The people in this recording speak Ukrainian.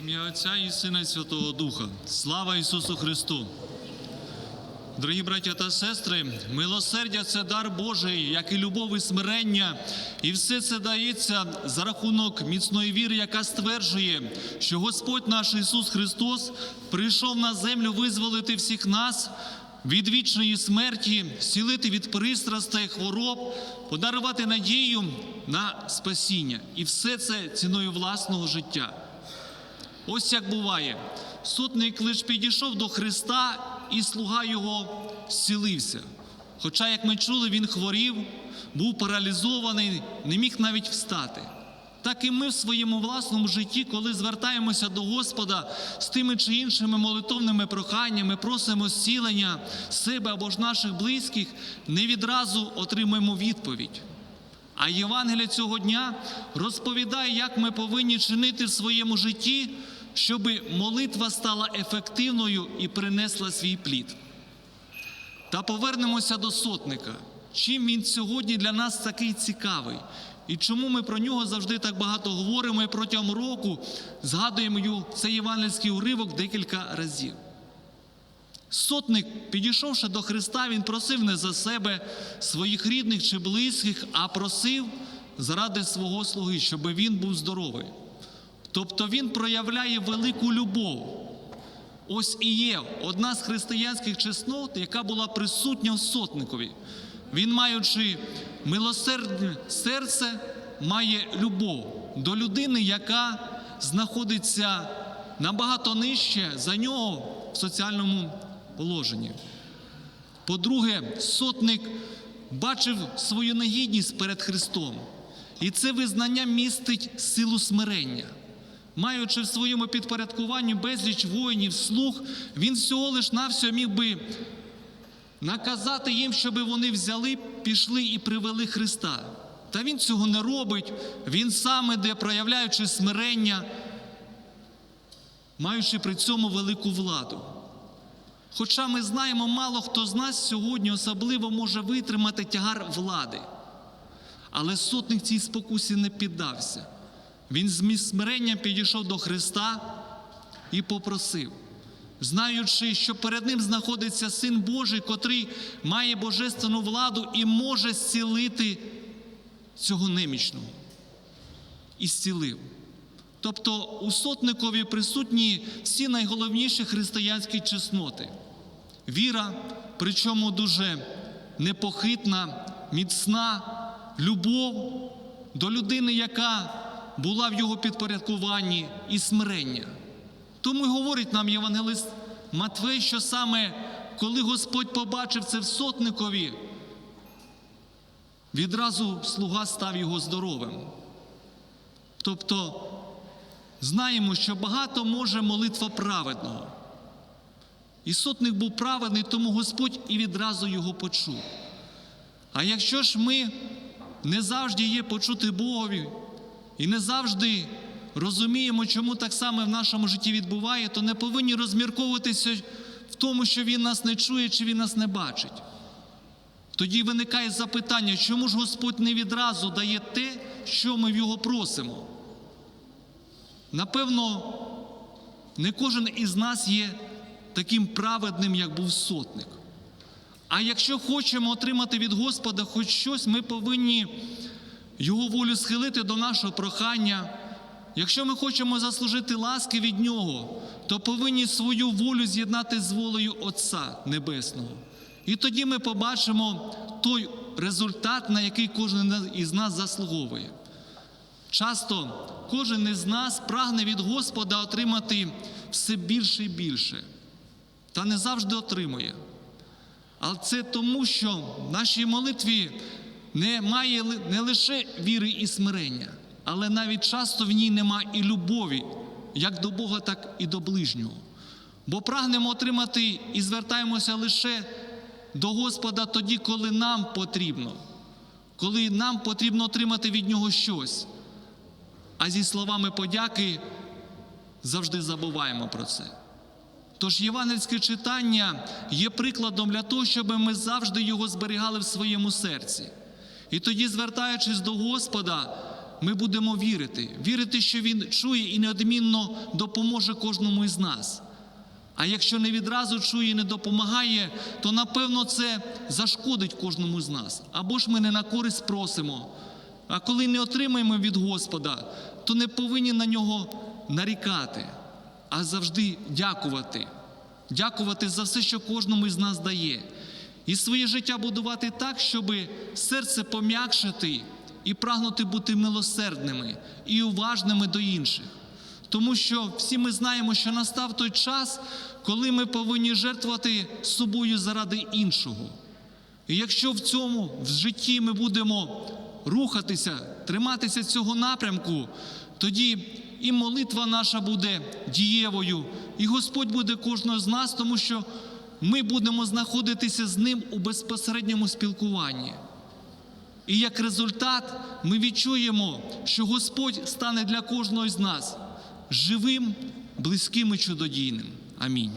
ім'я Отця і Сина і Святого Духа. Слава Ісусу Христу! Дорогі браття та сестри, милосердя це дар Божий, як і любов і смирення, і все це дається за рахунок міцної віри, яка стверджує, що Господь наш Ісус Христос прийшов на землю визволити всіх нас від вічної смерті, зцілити від пристрастей, хвороб, подарувати надію на спасіння. І все це ціною власного життя. Ось як буває. Сотник лиш підійшов до Христа, і слуга його зцілився. Хоча, як ми чули, він хворів, був паралізований, не міг навіть встати. Так і ми в своєму власному житті, коли звертаємося до Господа з тими чи іншими молитовними проханнями, просимо зцілення себе або ж наших близьких, не відразу отримуємо відповідь. А Євангелія цього дня розповідає, як ми повинні чинити в своєму житті, щоб молитва стала ефективною і принесла свій плід. Та повернемося до сотника. Чим він сьогодні для нас такий цікавий? І чому ми про нього завжди так багато говоримо і протягом року згадуємо цей євангельський уривок декілька разів. Сотник, підійшовши до Христа, він просив не за себе своїх рідних чи близьких, а просив заради свого слуги, щоб він був здоровий. Тобто він проявляє велику любов. Ось і є одна з християнських чеснот, яка була присутня в сотникові. Він, маючи милосердне серце, має любов до людини, яка знаходиться набагато нижче за нього в соціальному положенні. По-друге, сотник бачив свою негідність перед Христом, і це визнання містить силу смирення. Маючи в своєму підпорядкуванні безліч воїнів, слуг, він всього лиш навсього міг би наказати їм, щоб вони взяли, пішли і привели Христа. Та він цього не робить, він сам іде, проявляючи смирення, маючи при цьому велику владу. Хоча ми знаємо, мало хто з нас сьогодні особливо може витримати тягар влади. Але сотник цій спокусі не піддався. Він з смиренням підійшов до Христа і попросив, знаючи, що перед ним знаходиться Син Божий, котрий має божественну владу і може зцілити цього немічного. І зцілив. Тобто у сотникові присутні всі найголовніші християнські чесноти. Віра, причому дуже непохитна, міцна, любов до людини, яка була в його підпорядкуванні, і смирення. Тому й говорить нам Євангелист Матвей, що саме коли Господь побачив це в сотникові, відразу слуга став його здоровим. Тобто знаємо, що багато може молитва праведного. І сотник був праведний, тому Господь і відразу його почув. А якщо ж ми не завжди є почути Богові, і не завжди розуміємо, чому так само в нашому житті відбуває, то не повинні розмірковуватися в тому, що Він нас не чує чи Він нас не бачить. Тоді виникає запитання, чому ж Господь не відразу дає те, що ми в його просимо? Напевно, не кожен із нас є таким праведним, як був сотник. А якщо хочемо отримати від Господа хоч щось, ми повинні Його волю схилити до нашого прохання. Якщо ми хочемо заслужити ласки від Нього, то повинні свою волю з'єднати з волею Отця Небесного. І тоді ми побачимо той результат, на який кожен із нас заслуговує. Часто кожен із нас прагне від Господа отримати все більше і більше, та не завжди отримує. Але це тому, що в нашій молитві немає не лише віри і смирення, але навіть часто в ній нема і любові, як до Бога, так і до ближнього. Бо прагнемо отримати і звертаємося лише до Господа тоді, коли нам потрібно, коли нам потрібно отримати від Нього щось. А зі словами подяки завжди забуваємо про це. Тож євангельське читання є прикладом для того, щоб ми завжди його зберігали в своєму серці. І тоді, звертаючись до Господа, ми будемо вірити, вірити, що Він чує і неодмінно допоможе кожному із нас. А якщо не відразу чує і не допомагає, то напевно це зашкодить кожному з нас. Або ж ми не на користь просимо. А коли не отримаємо від Господа, то не повинні на нього нарікати, а завжди дякувати. Дякувати за все, що кожному із нас дає. І своє життя будувати так, щоб серце пом'якшити і прагнути бути милосердними і уважними до інших. Тому що всі ми знаємо, що настав той час, коли ми повинні жертвувати собою заради іншого. І якщо в цьому в житті ми будемо рухатися, триматися цього напрямку, тоді і молитва наша буде дієвою, і Господь буде кожного з нас, тому що ми будемо знаходитися з ним у безпосередньому спілкуванні. І як результат ми відчуємо, що Господь стане для кожного з нас живим, близьким і чудодійним. Амінь.